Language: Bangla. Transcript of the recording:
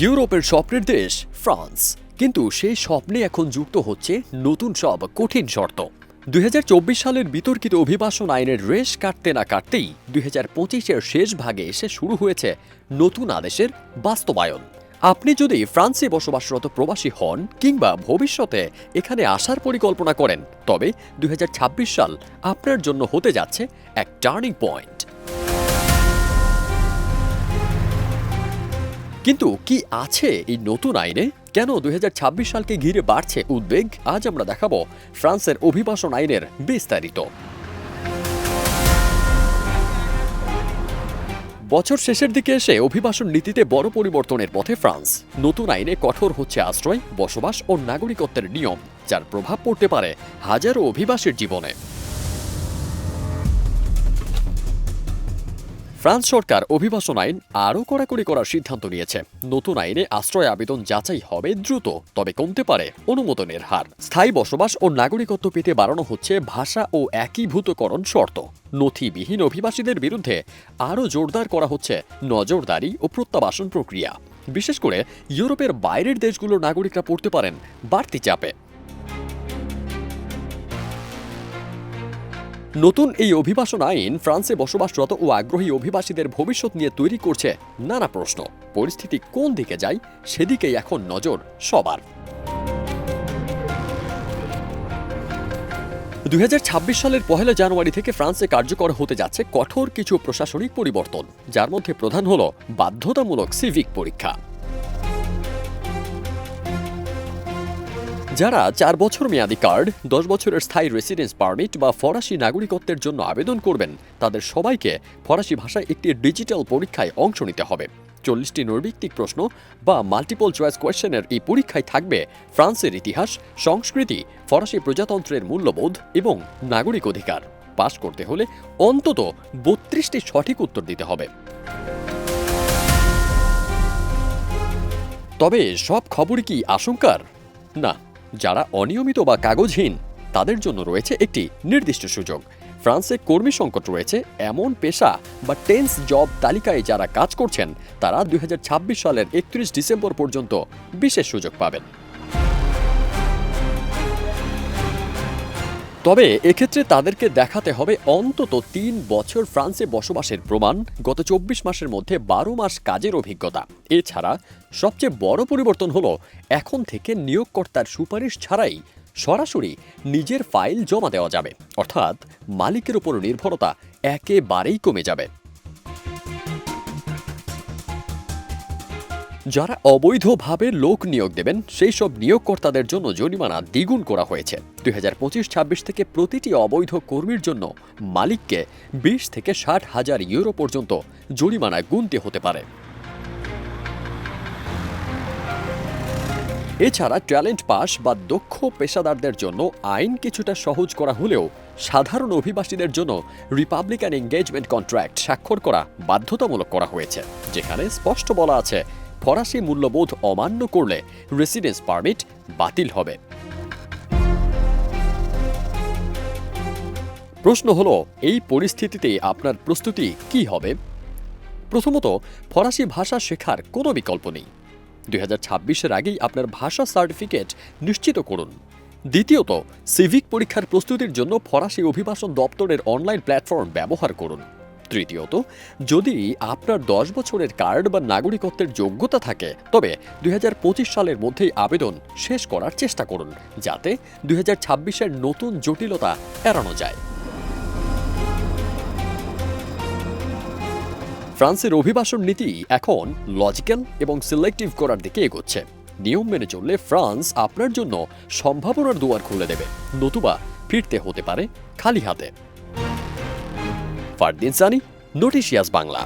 ইউরোপের স্বপ্নের দেশ, ফ্রান্স। কিন্তু সেই স্বপ্নে এখন যুক্ত হচ্ছে নতুন সব কঠিন শর্ত। দুই হাজার চব্বিশ সালের বিতর্কিত অভিবাসন আইনের রেশ কাটতে না কাটতেই দুই হাজার শেষ ভাগে এসে শুরু হয়েছে নতুন আদেশের বাস্তবায়ন। আপনি যদি ফ্রান্সে বসবাসরত প্রবাসী হন কিংবা ভবিষ্যতে এখানে আসার পরিকল্পনা করেন, তবে দুই হাজার ছাব্বিশ সাল আপনার জন্য হতে যাচ্ছে এক টার্নিং পয়েন্ট। কিন্তু কি আছে এই নতুন আইনে? কেন দুই হাজার ছাব্বিশ সালকে ঘিরে বাড়ছে উদ্বেগ? আজ আমরা দেখাবো ফ্রান্সের অভিবাসন আইনের বিস্তারিত। বছর শেষের দিকে এসে অভিবাসন নীতিতে বড় পরিবর্তনের পথে ফ্রান্স। নতুন আইনে কঠোর হচ্ছে আশ্রয়, বসবাস ও নাগরিকত্বের নিয়ম, যার প্রভাব পড়তে পারে হাজারো অভিবাসীর জীবনে। ফ্রান্স সরকার অভিবাসন আইন আরও কড়াকড়ি করার সিদ্ধান্ত নিয়েছে। নতুন আইনে আশ্রয় আবেদন যাচাই হবে দ্রুত, তবে কমতে পারে অনুমোদনের হার। স্থায়ী বসবাস ও নাগরিকত্ব পেতে বাড়ানো হচ্ছে ভাষা ও একীভূতকরণ শর্ত। নথিবিহীন অভিবাসীদের বিরুদ্ধে আরও জোরদার করা হচ্ছে নজরদারি ও প্রত্যাবাসন প্রক্রিয়া। বিশেষ করে ইউরোপের বাইরের দেশগুলোর নাগরিকরা পড়তে পারেন বাড়তি চাপে। নতুন এই অভিবাসন আইন ফ্রান্সে বসবাসরত ও আগ্রহী অভিবাসীদের ভবিষ্যৎ নিয়ে তৈরি করছে নানা প্রশ্ন। পরিস্থিতি কোন দিকে যায় সেদিকেই এখন নজর সবার। দু হাজার ছাব্বিশ সালের পহেলা জানুয়ারি থেকে ফ্রান্সে কার্যকর হতে যাচ্ছে কঠোর কিছু প্রশাসনিক পরিবর্তন, যার মধ্যে প্রধান হল বাধ্যতামূলক সিভিক পরীক্ষা। যারা চার বছর মেয়াদি কার্ড, দশ বছরের স্থায়ী রেসিডেন্স পারমিট বা ফরাসি নাগরিকত্বের জন্য আবেদন করবেন, তাদের সবাইকে ফরাসি ভাষায় একটি ডিজিটাল পরীক্ষায় অংশ নিতে হবে। চল্লিশটি নৈর্ব্যক্তিক প্রশ্ন বা মাল্টিপল চয়েস কোয়েশ্চেনের এই পরীক্ষায় থাকবে ফ্রান্সের ইতিহাস, সংস্কৃতি, ফরাসি প্রজাতন্ত্রের মূল্যবোধ এবং নাগরিক অধিকার। পাশ করতে হলে অন্তত বত্রিশটি সঠিক উত্তর দিতে হবে। তবে সব খবরই কি আশঙ্কার? না। যারা অনিয়মিত বা কাগজহীন, তাদের জন্য রয়েছে একটি নির্দিষ্ট সুযোগ। ফ্রান্সে কর্মী সংকট রয়েছে, এমন পেশা বা টেন্স জব তালিকায় যারা কাজ করছেন, তারা দুই হাজার ছাব্বিশ সালের একত্রিশ ডিসেম্বর পর্যন্ত বিশেষ সুযোগ পাবেন। তবে এক্ষেত্রে তাদেরকে দেখাতে হবে অন্তত তিন বছর ফ্রান্সে বসবাসের প্রমাণ, গত চব্বিশ মাসের মধ্যে বারো মাস কাজের অভিজ্ঞতা। এছাড়া সবচেয়ে বড় পরিবর্তন হলো এখন থেকে নিয়োগকর্তার সুপারিশ ছাড়াই সরাসরি নিজের ফাইল জমা দেওয়া যাবে। অর্থাৎ মালিকের উপর নির্ভরতা একেবারেই কমে যাবে। যারা অবৈধভাবে লোক নিয়োগ দেবেন, সেই সব নিয়োগকর্তাদের জন্য জরিমানা দ্বিগুণ করা হয়েছে। দুই হাজার পঁচিশ, ছাব্বিশ থেকে প্রতিটি অবৈধ কর্মীর জন্য মালিককে বিশ থেকে ষাট হাজার ইউরো পর্যন্ত জরিমানা গুনতে হতে পারে। এছাড়া ট্যালেন্ট পাস বা দক্ষ পেশাদারদের জন্য আইন কিছুটা সহজ করা হলেও সাধারণ অভিবাসীদের জন্য রিপাবলিকান এঙ্গেজমেন্ট কন্ট্রাক্ট স্বাক্ষর করা বাধ্যতামূলক করা হয়েছে, যেখানে স্পষ্ট বলা আছে ফরাসি মূল্যবোধ অমান্য করলে রেসিডেন্স পারমিট বাতিল হবে। প্রশ্ন হলো, এই পরিস্থিতিতে আপনার প্রস্তুতি কি হবে? প্রথমত, ফরাসি ভাষা শেখার কোনো বিকল্প নেই। দুই হাজার আগেই আপনার ভাষা সার্টিফিকেট নিশ্চিত করুন। দ্বিতীয়ত সিভিক পরীক্ষার প্রস্তুতির জন্য ফরাসি অভিবাসন দপ্তরের অনলাইন প্ল্যাটফর্ম ব্যবহার করুন। তৃতীয়ত, যদি আপনার দশ বছরের কার্ড বা নাগরিকত্বের যোগ্যতা থাকে, তবে দুই সালের মধ্যেই আবেদন শেষ করার চেষ্টা করুন, যাতে দুই হাজার নতুন জটিলতা এড়ানো যায়। ফ্রান্সের অভিবাসন নীতি এখন লজিক্যাল এবং সিলেক্টিভ করার দিকে এগোচ্ছে। নিয়ম মেনে চললে ফ্রান্স আপনার জন্য সম্ভাবনার দুয়ার খুলে দেবে, নতুবা ফিরতে হতে পারে খালি হাতে। ফারদিন সানি নোটিশিয়াস বাংলা।